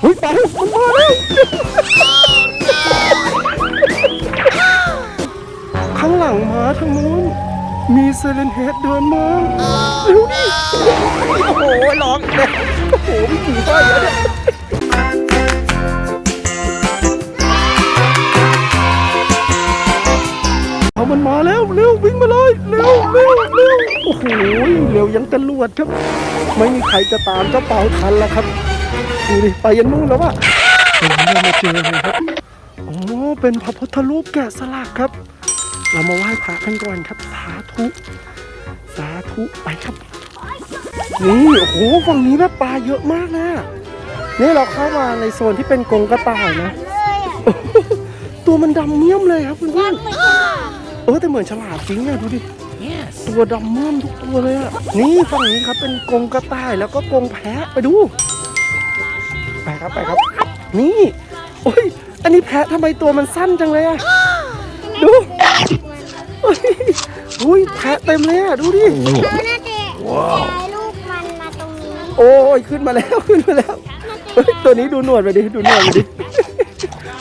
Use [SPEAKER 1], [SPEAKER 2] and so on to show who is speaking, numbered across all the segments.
[SPEAKER 1] เฮ้ยไปมันมาแล้วข้างหลังม้าทางนู้นมีเซเลนเฮดเดินมาเร็วดิโอ้โหร้องอีกแล้วโอ้โหมีกี่ห้อยแล้วเนี่ยเอามันมาแล้วเร็ววิ่งมาเลยเร็วเร็วเร็วโอ้โหเร็วยังตะลวดครับ ไม่มีใครจะตามเจ้าเป่าทันแล้วครับ ดูดิไปยันนู่นแล้วอะโอ้โหเรามาเจอเลยครับอ๋อเป็นพระพุทธรูปแกะสลักครับ เรามาไหว้พระกันก่อนครับ สาธุ สาธุไปครับนี่โอ้โหฝั่งนี้แบบปลาเยอะมากนะนี่เราเข้ามาในโซนที่เป็นกรงกระต่ายนะ ตัวมันดำเมี่ยมเลยครับเพื่อนๆเออแต่เหมือนฉลามจริงอะดูดิตัวดำเมื่อมทุกตัวเลยอะนี่ฝั่งนี้ครับเป็นกรงกระต่ายแล้วก็กรงแพะไปดู ไปครับไปครับ นี่โอ้ยอันนี้แพะทำไมตัวมันสั้นจังเลยอะดูโอ้ยอุ้ยแพะเต็มเลยอะดูดิ
[SPEAKER 2] เขาน่าจะย้ายลูกมันมาตรงนี้
[SPEAKER 1] โอ้ยขึ้นมาแล้วขึ้นมาแล้วเฮ้ยตัวนี้ดูหนวดไปดิดูหนวดไปดิ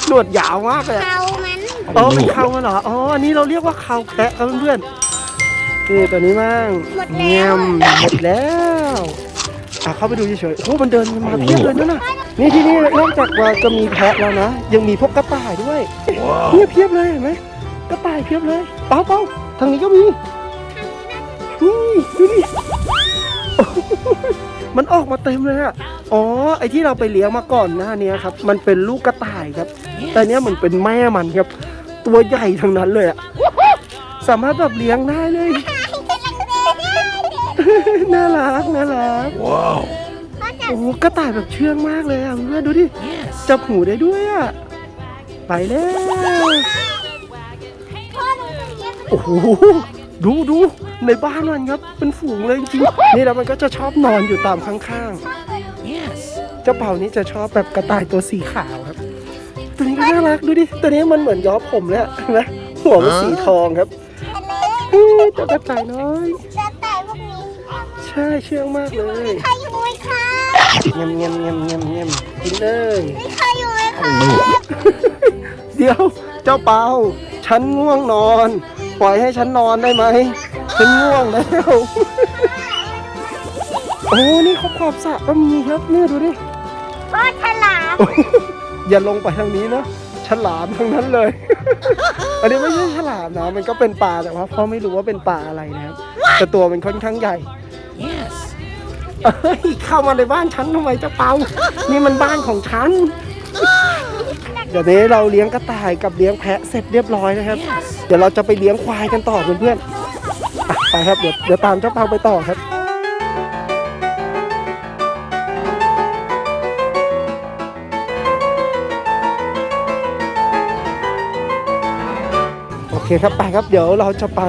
[SPEAKER 1] หนวดยาวมากเลยอะ
[SPEAKER 2] เขามัน
[SPEAKER 1] อ๋อเป็นเขาเหรออ๋ออันนี้เราเรียกว่าเขาแพะครับเพื่อนๆนี่ตัวนี้มั่งเงียมหมดแล้ว อะเข้าไปดูเฉยๆโอ้มันเดินมาเพียบเลยนั่นน่ะนี่ที่นี่นอกจากว่าจะมีแพะแล้วนะ ยังมีพวกกระต่ายด้วยเนี่ยเพียบเลยเห็นไหมกระต่ายเพียบเลยเปล่าเปล่าทางนี้ก็มีนี่ดูดิมันออกมาเต็มเลยอะอ๋อ ไอที่เราไปเลี้ยงมาก่อนหน้านี้ครับ มันเป็นลูกกระต่ายครับ แต่เนี้ยมันเป็นแม่มันครับ ตัวใหญ่ทั้งนั้นเลยอะสามารถแบบเลี้ยงได้เลย น่ารักน่ารัก
[SPEAKER 2] เขาจะ
[SPEAKER 1] โอ้โหกระต่ายแบบเชื่องมากเลยอะเพื่อนดูดิจับหูได้ด้วยอะไปแล้ว
[SPEAKER 2] พ่อหนูจะเลี้ยง
[SPEAKER 1] โอ้โหดูดูในบ้านมันครับเป็นฝูงเลยจริงๆนี่แล้วมันก็จะชอบนอนอยู่ตามข้างๆเจ้าเป่านี้จะชอบแบบกระต่ายตัวสีขาวครับ ตัวนี้ก็น่ารักดูดิตัวนี้มันเหมือนย้อมผมเลยอะเห็นไหมหัวมันสีทองครับเฮ้ยเจ้ากระต่ายน้อย ช่ เชื่องมากเลย
[SPEAKER 2] ใครอยู่ไหมคะ
[SPEAKER 1] เงียมเงียมเงียมเงียมเงียมกินเลย
[SPEAKER 2] มีใครอยู่ไหมคะ
[SPEAKER 1] เดี๋ยวเจ้าเปาฉันง่วงนอน ปล่อยให้ฉันนอนได้ไหมฉันง่วงแล้วโอ้นี่เขาขอบสระก็มีครับเนี่ยดูดิ
[SPEAKER 2] พ่อฉลาม
[SPEAKER 1] อย่าลงไปทางนี้นะฉลามทั้งนั้นเลย อันนี้ไม่ใช่ฉลามนะ มันก็เป็นปลาแต่ว่าพ่อไม่รู้ว่าเป็นปลาอะไรนะครับ แต่ตัวมันค่อนข้างใหญ่ เอ้ยเข้ามาในบ้านฉันทำไมเจะเปานี่มันบ้านของฉัน เดี๋ยวนี้เราเลี้ยงกระต่ายกับเลี้ยงแพะเสร็จเรียบร้อยนะครับ เดี๋ยวเราจะไปเลี้ยงควายกันต่อเพื่อนๆอะไปครับเดี๋ยวเดี๋ยวตามเจ้าเปาไปต่อครับ โอเคครับไปครับเดี๋ยวเราจะไป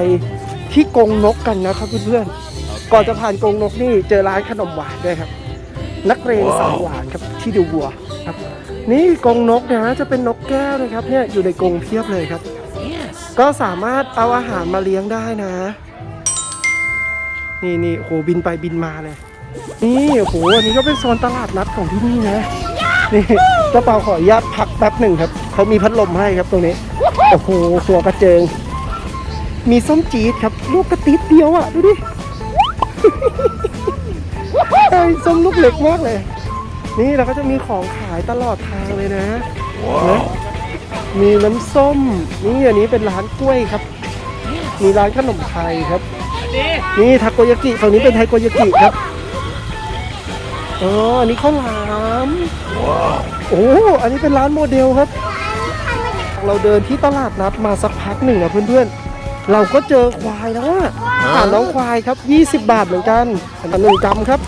[SPEAKER 1] ที่กรงนกกันนะครับเพื่อนๆ ก่อนจะผ่านกรงนกนี่เจอร้านขนมหวานด้วยครับ นักเรงสายหวานครับที่ดูบัวครับ นี่กรงนกนะจะเป็นนกแก้วนะครับเนี่ยอยู่ในกรงเพียบเลยครับ ก็สามารถเอาอาหารมาเลี้ยงได้นะ นี่นี่โหบินไปบินมาเลย นี่โหอันนี้ก็เป็นโซนตลาดนัดของที่นี่นะนี่กระเป๋าขออนุญาตพักแป๊บหนึ่งครับเขามีพัดลมให้ครับตรงนี้โอ้โหหัวกระเจิง มีส้มจี๊ดครับ ลูกกระติดเดียวอะ ดูดิ ไอ้ส้มลูกเล็กมากเลย นี่เราก็จะมีของขายตลอดทางเลยนะนะมีน้ำส้ม นี่อันนี้เป็นร้านกล้วยครับ มีร้านขนมไทยครับ นี่ทาโกยากิฝั่งนี้เป็นไทโกยากิครับอ๋ออันนี้ข้าวหลามโอ้อันนี้เป็นร้านโมเดลครับ เราเดินที่ตลาดนัดมาสักพักหนึ่งนะเพื่อนๆ เราก็เจอควายแล้วอะอาหารน้องควายครับ 20 บาทเหมือนกันอันหนึ่งกรัมครับ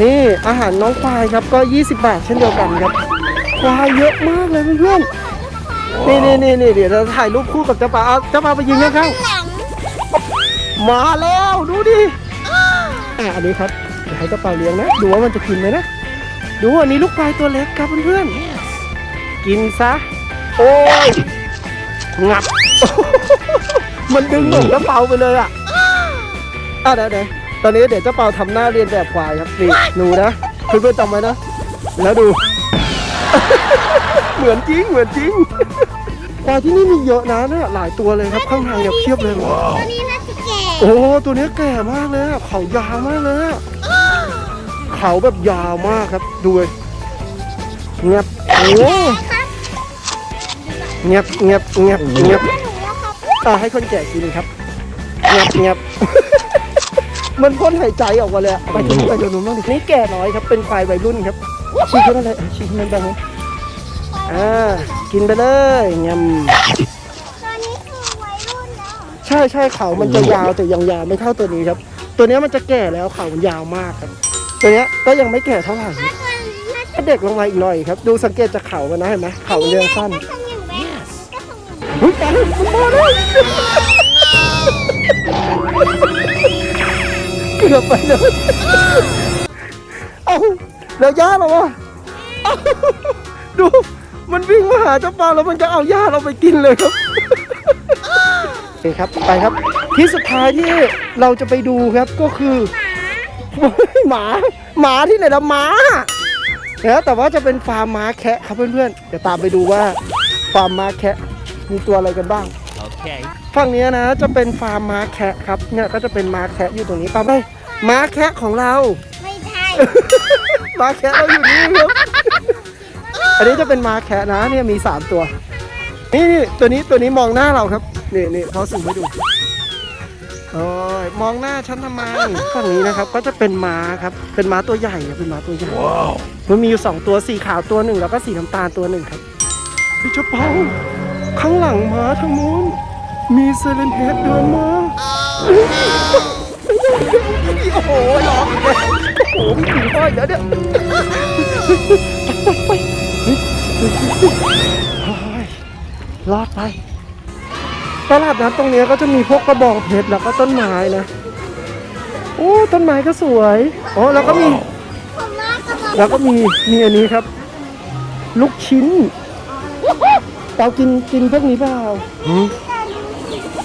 [SPEAKER 1] นี่อาหารน้องควายครับก็ 20 บาทเช่นเดียวกันครับ ควายเยอะมากเลยเพื่อนๆนี่นี่นี่นี่เดี๋ยวเราถ่ายรูปคู่กับเจ้าปลาเอาเจ้าปลาไปยืนข้าง
[SPEAKER 2] หลัง
[SPEAKER 1] ๆมาแล้วดูดิอะอันนี้ครับเดี๋ยวให้เจ้าปลาเลี้ยงนะ ดูว่ามันจะกินไหมนะ ดูอันนี้ลูกควายตัวเล็กครับเพื่อนๆกินซะโอ้ยงับ มันดึงหนูเจ้าเปาไปเลยอะอะเดี๋ยวเดี๋ยวตอนนี้เดี๋ยวเจ้าเปาทำหน้าเรียนแบบควายครับนี่หนูนะเพื่อนๆจำไว้นะ แล้วดู เหมือนจริงเหมือนจริงปลาที่นี่มีเยอะนะเนี่ยหลายตัวเลยครับข้างในเนี่ยเพียบเลย
[SPEAKER 2] ตัวนี้น่าจะแก่
[SPEAKER 1] โอ้ตัวเนี้ยแก่มากเลยอะเขายาวมากเลยอะเขาแบบยาวมากครับดูเลยเงียบโอ้
[SPEAKER 2] ครับ
[SPEAKER 1] เงียบเงียบเงียบเงียบ
[SPEAKER 2] หนูแล้วครับ
[SPEAKER 1] อ่าให้คนแก่กินครับเงียบเงียบมันพ่นหายใจออกมาเลยอะไปดูไปดูนู้นบ้างดินี่แก่น้อยครับเป็นควายวัยรุ่นครับชี้ขึ้นอะไรชี้ขึ้นมันบ้างนะอ่ากินไปเลยเงียบ
[SPEAKER 2] ตัวนี้คือวัยรุ่นแล้ว
[SPEAKER 1] ใช่ใช่เขามันจะยาวแต่ยังยาวไม่เท่าตัวนี้ครับ ตัวเนี้ยมันจะแก่แล้วเขามันยาวมากครับ ตัวเนี้ยก็ยังไม่แก่เท่าไหร่
[SPEAKER 2] มันน่าจะ
[SPEAKER 1] ถ้าเด็กลงมาอีกหน่อยครับ ดูสังเกตจากเขามันนะเห็นไหมเขาเรียงสั้น
[SPEAKER 2] ก็ทำอย่างนี้ก็ทำ อย่างนี้
[SPEAKER 1] เฮ้ยตายแล้วมันมาแล้วเกือบไปเลยเอ้าแล้วย่าเราวะเอ้าดูมันวิ่งมาหาเจ้าปลาแล้วมันจะเอาย่าเราไปกินเลยครับโอเคครับไปครับ ที่สุดท้ายที่เราจะไปดูครับก็คือหมาหมาที่ไหนละหมาแล้วแต่ว่าจะเป็นฟาร์มม้าแคะครับเพื่อนๆเดี๋ยวตามไปดูว่าฟาร์มม้าแคะ มีตัวอะไรกันบ้าง
[SPEAKER 3] Okay.
[SPEAKER 1] ฝั่งเนี้ยนะจะเป็นฟาร์มม้าแคะครับเนี่ยก็จะเป็นม้าแคะอยู่ตรงนี้ปั๊บได้ม้าแคะของเรา
[SPEAKER 2] ไม่ใช่
[SPEAKER 1] ม้าแคะเราอยู่นี่ครับ อันนี้จะเป็นม้าแคะนะเนี่ยมีสามตัว นี่นี่ตัวนี้ตัวนี้มองหน้าเราครับนี่นี่เขาสุ่มให้ดูโอ้ยมองหน้าฉันทำไมฝั่งนี้นะครับ ก็จะเป็นม้าครับเป็นม้าตัวใหญ่ครับเป็นม้าตัวใหญ่
[SPEAKER 3] Wow.
[SPEAKER 1] มันมีอยู่สองตัวสีขาวตัวหนึ่งแล้วก็สีน้ำตาลตัวหนึ่งครับพี่เจ้าเปา ข้างหลังม้าทางนู้นมีเซเลนเฮดเดินมาโอ้โหหลอกอีกแล้วโอ้โหมีผีห้อยเดี๋ยวเดี๋ยวไปไปเฮ้ยรอดไป ตลาดนัดตรงนี้ก็จะมีพวกกระบองเพชรแล้วก็ต้นไม้นะ โอ้ต้นไม้ก็สวยอ๋อแล้วก็มี แล้วก็มีมีอันนี้ครับ ลูกชิ้น เตากินกินพวกนี้เปล่า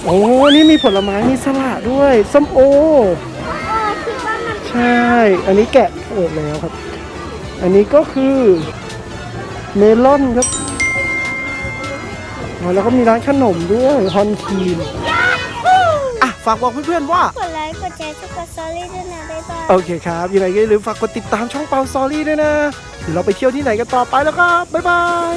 [SPEAKER 1] โอ้ นี่มีผลไม้ มีสละด้วย ส้มโอ
[SPEAKER 2] เออคิดว่ามัน
[SPEAKER 1] ใช่ อันนี้แกะเปิดแล้วครับ อันนี้ก็คือ เมลอนครับอ๋อแล้วก็มีร้านขนมด้วยฮอนคีนอะ ฝากบอกเพื่อนๆว่า
[SPEAKER 2] กดไลค์กดแชร์ช่วยกดซอรี่ด้วยนะบ๊ายบาย
[SPEAKER 1] โอเคครับ ยังไงก็อย่าลืมฝากกดติดตามช่องเปาซอรี่ด้วยนะเดี๋ยวเราไปเที่ยวที่ไหนกันต่อไปแล้วครับ บ๊ายบาย